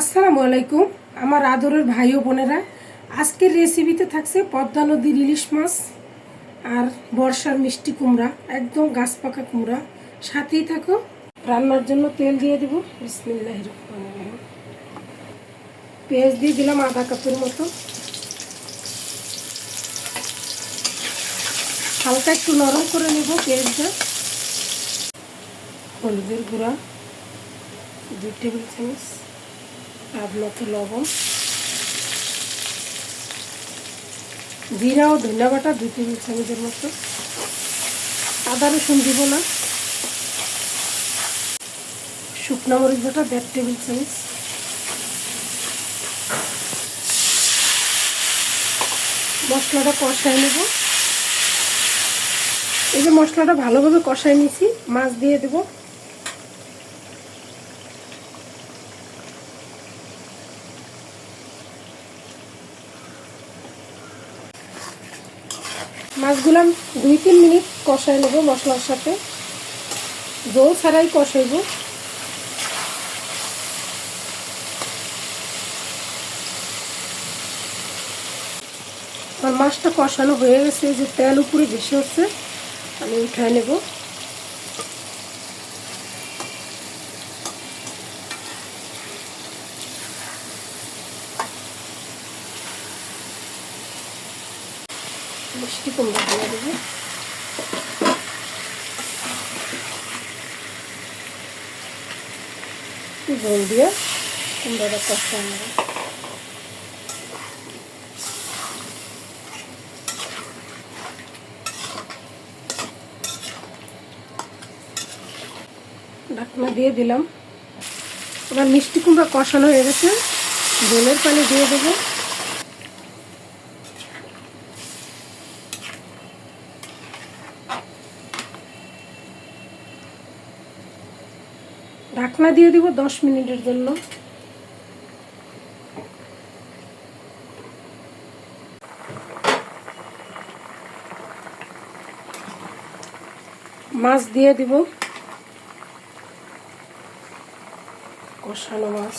আসসালামু আলাইকুম, আমার আদরের ভাই ও বোনেরা। আজকের রেসিপিতে থাকছে পদ্মা নদীর ইলিশ মাছ আর বর্ষার মিষ্টি কুমড়া, একদম গাছ পাকা কুমড়া। সাথেই থাকো, রান্নার জন্য তেল দিয়ে দেবো। বিসমিল্লাহ পেঁয়াজ দিয়ে দিলাম আধা কাপের মতো। হালকা একটু নরম করে নেব পেঁয়াজটা। হলুদের গুঁড়া, দুই টেবিল চামচ। স্বাদ মতো লবণ। জিরা ও ধনিয়া বাটা দুই টেবিল চামচের মতো। আদা, রসুন দিব না। শুকনো মরিচ বাটা দেড় টেবিল চামচ। মশলাটা কষায় নেব। এই যে মশলাটা ভালোভাবে কষায় নিয়েছি, মাছ দিয়ে দেবো। মাছগুলো দুই তিন মিনিট কষাই নেব মশলার সাথে। জল ছাড়াই কষাইব। আমার মাছটা কষানো হয়ে গেছে যে তেল উপরে বেশি হচ্ছে আমি উঠায় নেব। মিষ্টি কুমড়া দিয়ে দেবো। জল দিয়ে কুমড়াটা কষা নেব। ঢাকনা দিয়ে দিলাম। এবার মিষ্টি কুমড়া কষানো হয়ে গেছে। জলের পানি দিয়ে দেবো। ঢাকনা দিয়ে দিব দশ মিনিটের জন্য। মাছ দিয়ে দিব। কষানো মাছ।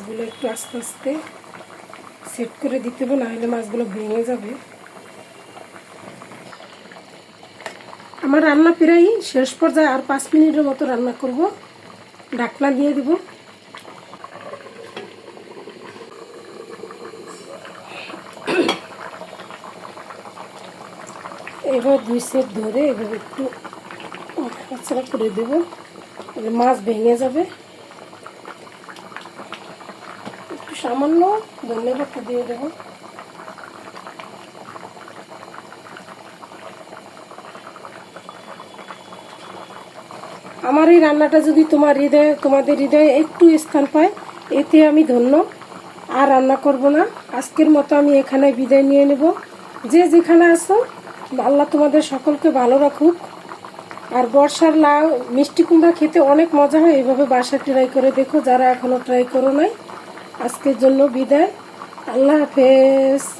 মাছগুলো একটু আস্তে আস্তে সেট করে দিতে হবে, নাহলে মাছগুলো ভেঙে যাবে। আমার রান্না প্রায় শেষ পর্যায়ে আর পাঁচ মিনিটের মতো রান্না করব। ঢাকনা দিয়ে দেব। এবার দুই সেট ধরে এবার একটু করে দেবো। মাছ ভেঙে যাবে একটু সামান্য ধন্যবাদ দিয়ে দেবো। আমার এই রান্নাটা যদি তোমার হৃদয়ে, তোমাদের হৃদয়ে একটু স্থান পায়, এতে আমি ধন্য। আর রান্না করব না। আজকের মতো আমি এখানে বিদায় নিয়ে নেব। যে যেখানে আসো আল্লাহ তোমাদের সকলকে ভালো রাখুক। আর বর্ষার লাউ, মিষ্টি কুমড়া খেতে অনেক মজা হয়। এইভাবে বাসা ট্রাই করে দেখো, যারা এখনও ট্রাই করো নাই। আজকের জন্য বিদায়। আল্লাহ হাফেজ।